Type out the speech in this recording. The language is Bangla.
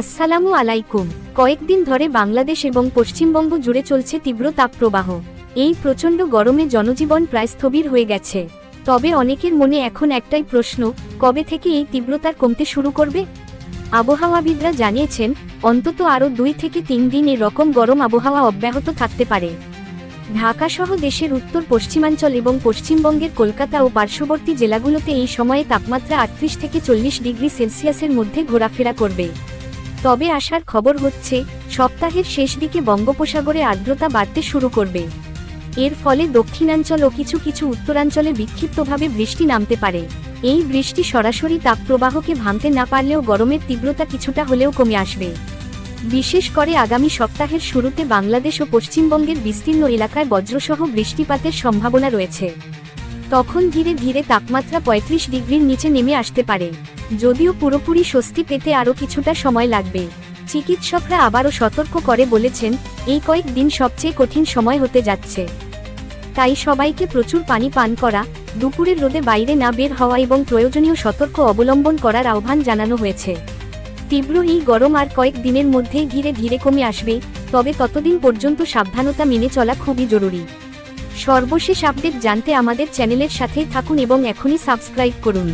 আসসালামু আলাইকুম। কয়েকদিন ধরে বাংলাদেশ এবং পশ্চিমবঙ্গ জুড়ে চলছে তীব্র তাপপ্রবাহ। এই প্রচণ্ড গরমে জনজীবন প্রায় স্থবির হয়ে গেছে। তবে অনেকের মনে এখন একটাই প্রশ্ন, কবে থেকে এই তীব্রতার কমতে শুরু করবে? আবহাওয়াবিদরা জানিয়েছেন, অন্তত আরও দুই থেকে তিন দিন এরকম গরম আবহাওয়া অব্যাহত থাকতে পারে। ঢাকাসহ দেশের উত্তর, পশ্চিমাঞ্চল এবং পশ্চিমবঙ্গের কলকাতা ও পার্শ্ববর্তী জেলাগুলোতে এই সময়ে তাপমাত্রা আটত্রিশ থেকে চল্লিশ ডিগ্রি সেলসিয়াসের মধ্যে ঘোরাফেরা করবে। তবে আসার খবর হচ্ছে, সপ্তাহের শেষ দিকে বঙ্গোপসাগরে আর্দ্রতা বাড়তে শুরু করবে। এর ফলে দক্ষিণাঞ্চল ও কিছু কিছু উত্তরাঞ্চলে বিক্ষিপ্তভাবে বৃষ্টি নামতে পারে। এই বৃষ্টি সরাসরি তাপপ্রবাহকে ভাঙতে না পারলেও গরমের তীব্রতা কিছুটা হলেও কমে আসবে। বিশেষ করে আগামী সপ্তাহের শুরুতে বাংলাদেশ ও পশ্চিমবঙ্গের বিস্তীর্ণ এলাকায় বজ্রসহ বৃষ্টিপাতের সম্ভাবনা রয়েছে। তখন ধীরে ধীরে তাপমাত্রা পঁয়ত্রিশ ডিগ্রির নিচে নেমে আসতে পারে। যদিও পুরোপুরি স্বস্তি পেতে আরও কিছুটা সময় লাগবে। চিকিৎসকরা আবারও সতর্ক করে বলেছেন, এই কয়েক দিন সবচেয়ে কঠিন সময় হতে যাচ্ছে। তাই সবাইকে প্রচুর পানি পান করা, দুপুরের রোদে বাইরে না বের হওয়া এবং প্রয়োজনীয় সতর্ক অবলম্বন করার আহ্বান জানানো হয়েছে। তীব্র এই গরম আর কয়েক দিনের মধ্যেই ধীরে ধীরে কমে আসবে, তবে ততদিন পর্যন্ত সাবধানতা মেনে চলা খুবই জরুরি। সর্বশেষ আপডেট জানতে আমাদের চ্যানেলের সাথেই থাকুন এবং এখনই সাবস্ক্রাইব করুন।